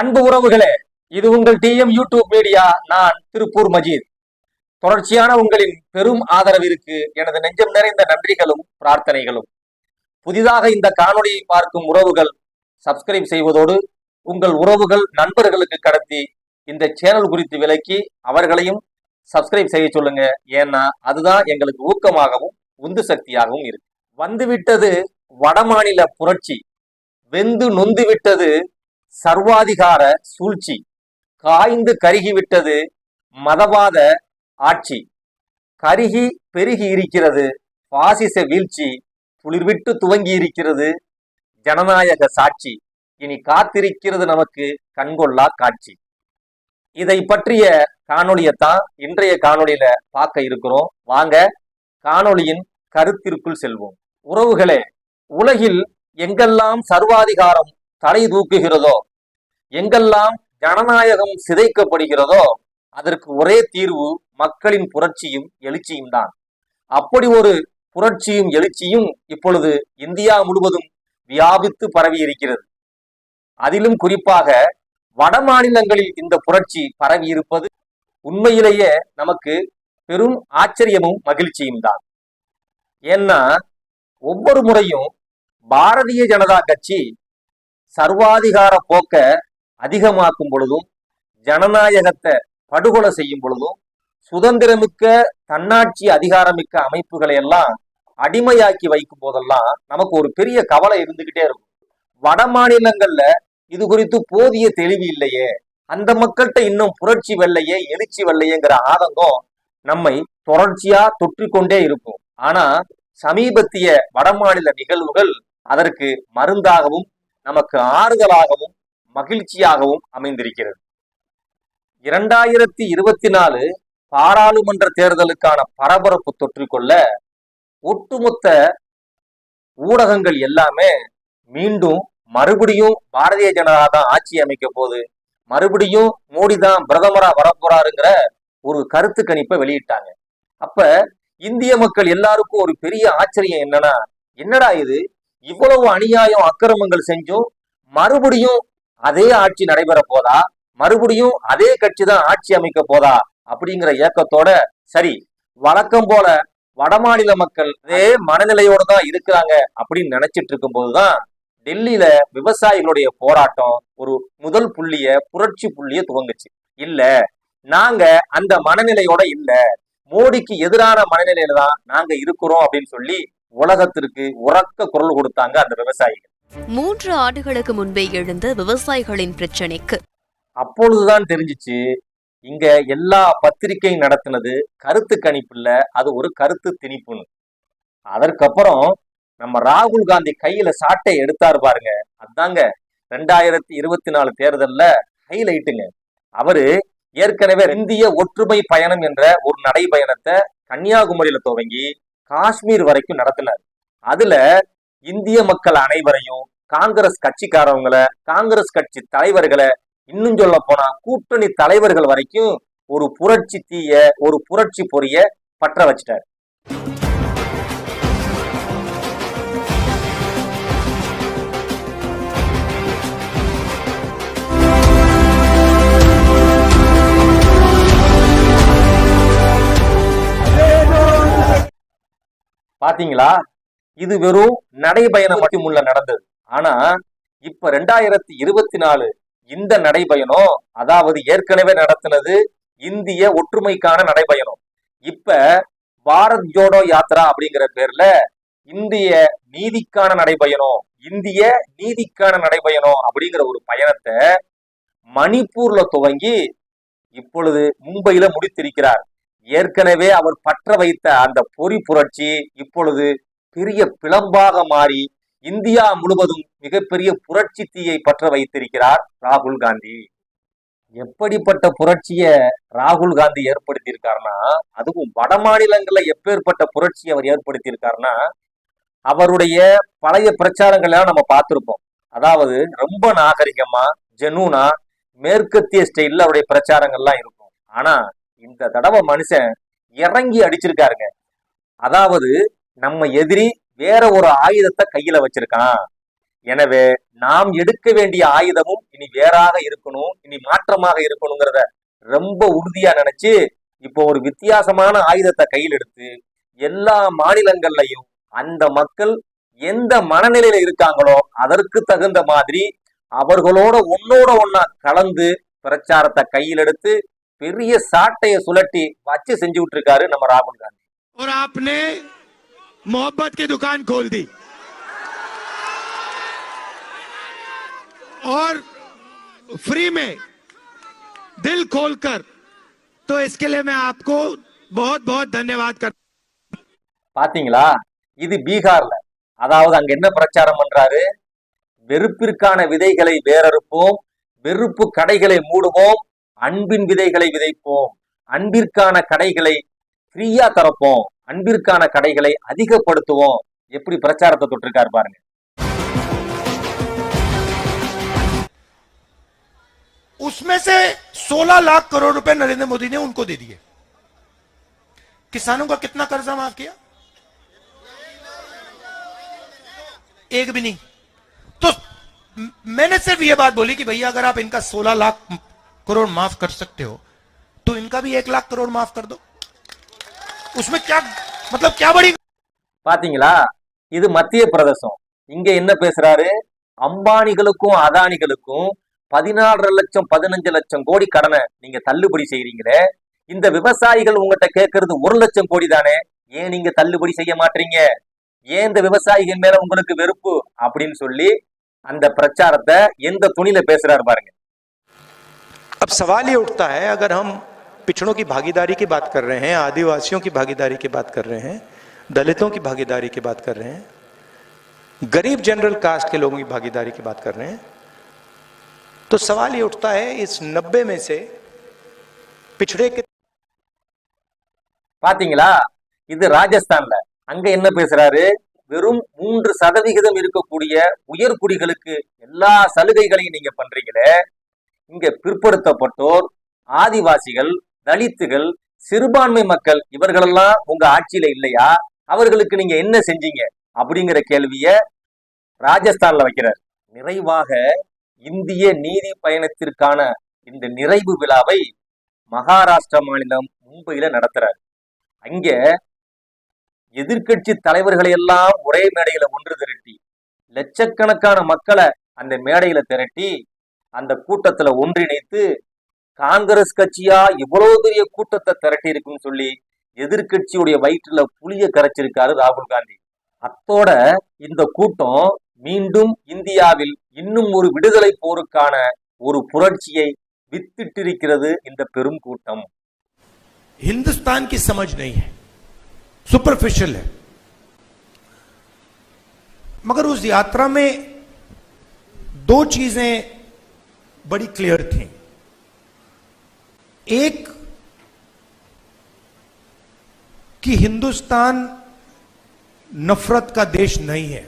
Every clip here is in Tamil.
அன்பு உறவுகளே இது உங்கள் டிஎம் யூடியூப் மீடியா நான் திருப்பூர் மஜீத். தொடர்ச்சியான உங்களின் பெரும் ஆதரவிற்கு எனது நெஞ்சம் நிறைந்த நன்றிகளும் பிரார்த்தனைகளும். புதிதாக இந்த காணொளியை பார்க்கும் உறவுகள் சப்ஸ்கிரைப் செய்வதோடு உங்கள் உறவுகள் நண்பர்களுக்கு கடத்தி இந்த சேனல் குறித்து விலக்கி அவர்களையும் சப்ஸ்கிரைப் செய்ய சொல்லுங்க. ஏன்னா அதுதான் எங்களுக்கு ஊக்கமாகவும் உந்து சக்தியாகவும் இருக்கு. வந்துவிட்டது வடமாநில புரட்சி. வெந்து நொந்து விட்டது சர்வாதிகார சூழ்ச்சி. காய்ந்து கருகிவிட்டது மதவாத ஆட்சி. கருகி பெருகி இருக்கிறது பாசிச வீழ்ச்சி. துளிர்விட்டு துவங்கி இருக்கிறது ஜனநாயக சாட்சி. இனி காத்திருக்கிறது நமக்கு கண்கொள்ளா காட்சி. இதை பற்றிய காணொளியத்தான் இன்றைய காணொளியில பார்க்க இருக்கிறோம். வாங்க காணொளியின் கருத்திற்குள் செல்வோம். உறவுகளே உலகில் எங்கெல்லாம் சர்வாதிகாரம் தலை தூக்குகிறதோ எங்கெல்லாம் ஜனநாயகம் சிதைக்கப்படுகிறதோ அதற்கு ஒரே தீர்வு மக்களின் புரட்சியும் எழுச்சியும் தான். அப்படி ஒரு புரட்சியும் எழுச்சியும் இப்பொழுது இந்தியா முழுவதும் வியாபித்து பரவி இருக்கிறது அதிலும் குறிப்பாக வட மாநிலங்களில் இந்த புரட்சி பரவி இருப்பது உண்மையிலேயே நமக்கு பெரும் ஆச்சரியமும் மகிழ்ச்சியும் தான். ஏன்னா ஒவ்வொரு முறையும் பாரதிய ஜனதா கட்சி சர்வாதிகார போக்க அதிகமாக்கும் பொழுதும் ஜனநாயகத்தை படுகொலை செய்யும் பொழுதும் சுதந்திரமிக்க தன்னாட்சி அதிகாரமிக்க அமைப்புகளை எல்லாம் அடிமையாக்கி வைக்கும் போதெல்லாம் நமக்கு ஒரு பெரிய கவலை இருந்துகிட்டே இருக்கும். வட மாநிலங்கள்ல இது குறித்து போதிய தெளிவு இல்லையே. அந்த மக்கள்கிட்ட இன்னும் புரட்சி வெள்ளையே எழுச்சி வெள்ளையேங்கிற ஆதங்கம் நம்மை தொடர்ச்சியா தொற்றிக்கொண்டே இருக்கும். ஆனா சமீபத்திய வடமாநில நிகழ்வுகள் அதற்கு மருந்தாகவும் நமக்கு ஆறுதலாகவும் மகிழ்ச்சியாகவும் அமைந்திருக்கிறது. இரண்டாயிரத்தி இருபத்தி நாலு பாராளுமன்ற தேர்தலுக்கான பரபரப்பு தொற்றிக்கொள்ள ஒட்டுமொத்த ஊடகங்கள் எல்லாமே மீண்டும் மறுபடியும் பாரதிய ஜனதா தான் ஆட்சி அமைக்க போகுது. மறுபடியும் மோடி தான் பிரதமரா வரப்போறாருங்கிற ஒரு கருத்து கணிப்பை வெளியிட்டாங்க. அப்ப இந்திய மக்கள் எல்லாருக்கும் ஒரு பெரிய ஆச்சரியம் என்னன்னா என்னடா இது? இவ்வளவு அநியாயம் அக்கிரமங்கள் செஞ்சும் மறுபடியும் அதே ஆட்சி நடைபெற போதா? மறுபடியும் அதே கட்சி தான் ஆட்சி அமைக்க போதா? அப்படிங்கிற ஏக்கத்தோட சரி வழக்கம் போல வடமாநில மக்கள் அதே மனநிலையோடு தான் இருக்கிறாங்க அப்படின்னு நினைச்சிட்டு இருக்கும் போதுதான் டெல்லியில விவசாயிகளுடைய போராட்டம் ஒரு முதல் புள்ளிய புரட்சி புள்ளிய துவங்குச்சு. இல்ல நாங்க அந்த மனநிலையோட இல்ல. மோடிக்கு எதிரான மனநிலையில தான் நாங்க இருக்கிறோம் அப்படின்னு சொல்லி உலகத்திற்கு உறக்க குரல் கொடுத்தாங்க அந்த விவசாயிகள். மூன்று ஆண்டுகளுக்கு முன்பே எழுந்த விவசாயிகளின் பிரச்சினைக்கு. அப்பொழுதுதான் தெரிஞ்சிச்சு இங்க எல்லா பத்திரிகையும் நடத்தினது கருத்து கணிப்பு இல்ல அது ஒரு கருத்து திணிப்புன்னு. அதற்கப்புறம் நம்ம ராகுல் காந்தி கையில சாட்டை எடுத்தாரு பாருங்க அதாங்க ரெண்டாயிரத்தி இருபத்தி நாலு தேர்தல்ல ஹைலைட்டுங்க அவரு ஏற்கனவே இந்திய ஒற்றுமை பயணம் என்ற ஒரு நடைபயணத்தை கன்னியாகுமரியில துவங்கி காஷ்மீர் வரைக்கும் நடத்தினார் அதுல இந்திய மக்கள் அனைவரையும் காங்கிரஸ் கட்சிக்காரவங்களை காங்கிரஸ் கட்சி தலைவர்களை இன்னும் சொல்ல போனா கூட்டணி தலைவர்கள் வரைக்கும் ஒரு புரட்சி தீய ஒரு புரட்சி பொறிய பற்ற வச்சிட்டாரு. பாத்தீங்களா இது வெறும் நடைபயணம் மட்டும் உள்ள நடந்தது. ஆனா இப்ப ரெண்டாயிரத்தி இருபத்தி நாலு இந்த நடைபயணம் அதாவது ஏற்கனவே நடத்தினது இந்திய ஒற்றுமைக்கான நடைபயணம். இப்ப பாரத் ஜோடோ யாத்ரா அப்படிங்கிற பேர்ல இந்திய நீதிக்கான நடைபயணம் இந்திய நீதிக்கான நடைபயணம் அப்படிங்கிற ஒரு பயணத்தை மணிப்பூர்ல துவங்கி இப்பொழுது மும்பையில முடித்திருக்கிறார். ஏற்கனவே அவர் பற்ற வைத்த அந்த பொறி புரட்சி இப்பொழுது பெரிய பிளம்பாக மாறி இந்தியா முழுவதும் மிகப்பெரிய புரட்சி தீயை பற்ற வைத்திருக்கிறார் ராகுல் காந்தி. எப்படிப்பட்ட புரட்சிய ராகுல் காந்தி ஏற்படுத்தியிருக்காருன்னா அதுவும் வட மாநிலங்கள்ல எப்பேற்பட்ட புரட்சி அவர் ஏற்படுத்தியிருக்காருன்னா அவருடைய பழைய பிரச்சாரங்களெல்லாம் நம்ம பார்த்துருப்போம். அதாவது ரொம்ப நாகரிகமா ஜெனூனா மேற்கத்திய ஸ்டைல்ல அவருடைய பிரச்சாரங்கள்லாம் இருக்கும். ஆனா இந்த தடவை மனுஷன் இறங்கி அடிச்சிருக்காருங்க. அதாவது நம்ம எதிரி வேற ஒரு ஆயுதத்தை கையில வச்சிருக்கான். எனவே நாம் எடுக்க வேண்டிய ஆயுதமும் இனி வேறாக இருக்கணும் இனி மாற்றமாக இருக்கணுங்கிறத ரொம்ப உறுதியா நினைச்சு இப்போ ஒரு வித்தியாசமான ஆயுதத்தை கையில் எடுத்து எல்லா மாநிலங்கள்லையும் அந்த மக்கள் எந்த மனநிலையில இருக்காங்களோ அதற்கு தகுந்த மாதிரி அவர்களோட ஒன்னோட ஒன்னா கலந்து பிரச்சாரத்தை கையில் எடுத்து பெரிய சாட்டைய சுழட்டி வச்சு செஞ்சு விட்டுருக்காரு நம்ம ராகுல் காந்தி और आपने मोहब्बत की दुकान खोल दी और फ्री में दिल खोलकर तो इसके लिए मैं आपको बहुत बहुत धन्यवाद कर பாத்தீங்களா இது பீகார்ல அதாவது அங்க என்ன பிரச்சாரம் பண்றாரு வெறுப்பிற்கான விதைகளை வேறறுப்போம் வெறுப்பு கடைகளை மூடுவோம் அன்பின் விதைகளை விதைப்போம் அன்பிற்கான கடைகளை ஃப்ரீயா தரப்போம் அன்பிற்கான கடைகளை அதிகப்படுத்துவோம் எப்படி பிரச்சாரத்தை தொட்டிருக்காரு பாருங்க उसमें से 16 लाख करोड़ रुपए नरेंद्र मोदी ने उनको दे दिए किसानों का कितना कर्जा माफ किया एक भी नहीं तो म- मैंने सिर्फ ये बात बोली कि भैया अगर आप इनका 16 लाख करोड़ माफ कर सकते हो तो इनका भी एक लाख करोड़ माफ कर दो उसमें क्या मतलब क्या बड़ी பாத்தீங்களா இது மத்திய பிரதேசம் இங்க என்ன பேசுறாரு அம்பானிகளுக்கும் அதானிகளுக்கும் பதினாலரை லட்சம் பதினஞ்சு லட்சம் கோடி கடனை நீங்க தள்ளுபடி செய்றீங்களே இந்த விவசாயிகள் உங்ககிட்ட கேட்கறது ஒரு லட்சம் கோடி தானே ஏன் நீங்க தள்ளுபடி செய்ய மாட்டீங்க ஏன் இந்த விவசாயிகள் மேல உங்களுக்கு வெறுப்பு அப்படின்னு சொல்லி அந்த பிரச்சாரத்தை எந்த துணியில பேசுறாரு பாருங்க अब सवाल ये उठता है अगर हम पिछड़ों की भागीदारी की बात कर रहे हैं आदिवासियों की भागीदारी की बात कर रहे हैं दलितों की भागीदारी की बात कर रहे हैं गरीब जनरल कास्ट के लोगों की भागीदारी की बात कर रहे हैं तो सवाल ये उठता है इस नब्बे में से पिछड़े के பாத்தீங்களா இது ராஜஸ்தான்ல அங்க என்ன பேசுறாரு வெறும் மூன்று சதவிகிதம் இருக்கக்கூடிய உயர்குடிகளுக்கு எல்லா சலுகைகளையும் நீங்க பண்றீங்களே இங்க பிற்படுத்தப்பட்டோர் ஆதிவாசிகள் தலித்துகள் சிறுபான்மை மக்கள் இவர்களெல்லாம் உங்க ஆட்சியில இல்லையா? அவர்களுக்கு நீங்க என்ன செஞ்சீங்க? அப்படிங்கிற கேள்விய ராஜஸ்தான்ல வைக்கிறார். நிறைவாக இந்திய நீதி பயணத்திற்கான இந்த நிறைவு விழாவை மகாராஷ்டிரா மாநிலம் மும்பையில நடத்துறார். அங்க எதிர்க்கட்சி தலைவர்களை எல்லாம் ஒரே மேடையில ஒன்று திரட்டி லட்சக்கணக்கான மக்களை அந்த மேடையில திரட்டி அந்த கூட்டத்துல ஒன்றிணைத்து காங்கிரஸ் கட்சியா இவ்வளவு பெரிய கூட்டத்தை திரட்டி இருக்குன்னு சொல்லி எதிர்க்கட்சியுடைய வயிற்றுல புளிய கரைச்சிருக்காரு ராகுல் காந்தி அத்தோட இந்த கூட்டம் மீண்டும் இந்தியாவில் இன்னும் ஒரு விடுதலை போருக்கான ஒரு புரட்சியை வித்திட்டிருக்கிறது இந்த பெரும் கூட்டம் हिंदुस्तान की समझ नहीं है सुपरफिशियल है मगर उस यात्रा में दो चीजें बड़ी क्लियर थी एक कि हिंदुस्तान नफरत का देश नहीं है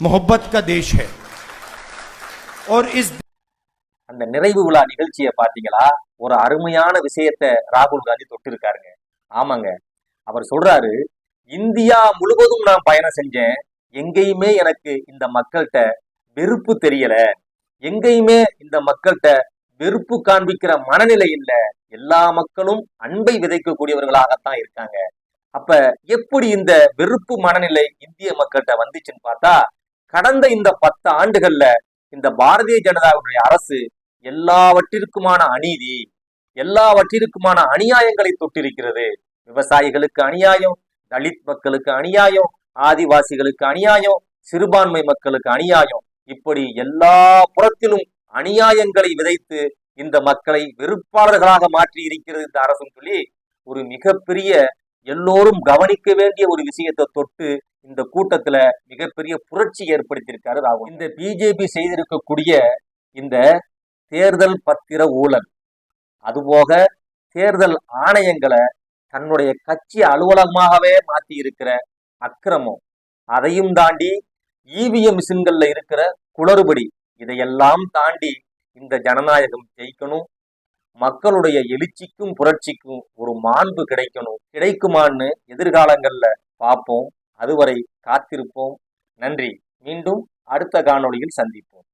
मोहब्बत का देश है और इस அந்த நிறைவு விழா நிகழ்ச்சியை பாத்தீங்களா ஒரு அருமையான விஷயத்தை ராகுல் காந்தி தொட்டிருக்காருங்க ஆமாங்க அவர் சொல்றாரு இந்தியா முழுவதும் நான் பயணம் செஞ்சேன் எங்கேயுமே எனக்கு இந்த மக்கள்கிட்ட வெறுப்பு தெரியல எங்கேயுமே இந்த மக்கள்கிட்ட வெறுப்பு காண்பிக்கிற மனநிலை இல்ல. எல்லா மக்களும் அன்பை விதைக்கக்கூடியவர்களாகத்தான் இருக்காங்க. அப்ப எப்படி இந்த வெறுப்பு மனநிலை இந்திய மக்கள்கிட்ட வந்துச்சுன்னு பார்த்தா கடந்த இந்த பத்து ஆண்டுகள்ல இந்த பாரதிய ஜனதாவுடைய அரசு எல்லாவற்றிற்குமான அநீதி எல்லாவற்றிற்குமான அநியாயங்களை தொட்டிருக்கிறது. விவசாயிகளுக்கு அநியாயம் தலித் மக்களுக்கு அநியாயம் ஆதிவாசிகளுக்கு அநியாயம் சிறுபான்மை மக்களுக்கு அநியாயம். இப்படி எல்லா புறத்திலும் அநியாயங்களை விதைத்து இந்த மக்களை வெறுப்பாளர்களாக மாற்றி இருக்கிறது இந்த அரசுன்னு சொல்லி ஒரு மிகப்பெரிய எல்லோரும் கவனிக்க வேண்டிய ஒரு விஷயத்தை தொட்டு இந்த கூட்டத்துல மிகப்பெரிய புரட்சி ஏற்படுத்தியிருக்காரு ராகுல். இந்த பிஜேபி செய்திருக்கக்கூடிய இந்த தேர்தல் பத்திர ஊழல் அதுபோக தேர்தல் ஆணையங்களை தன்னுடைய கட்சி அலுவலகமாகவே மாத்தி இருக்கிற அக்கிரமம் அதையும் தாண்டி இவிஎம் மிஷின்கள்ல இருக்கிற குளறுபடி இதையெல்லாம் தாண்டி இந்த ஜனநாயகம் ஜெயிக்கணும். மக்களுடைய எழுச்சிக்கும் புரட்சிக்கும் ஒரு மாண்பு கிடைக்கணும். கிடைக்குமான்னு எதிர்காலங்கள்ல பார்ப்போம். அதுவரை காத்திருப்போம். நன்றி. மீண்டும் அடுத்த காணொளியில் சந்திப்போம்.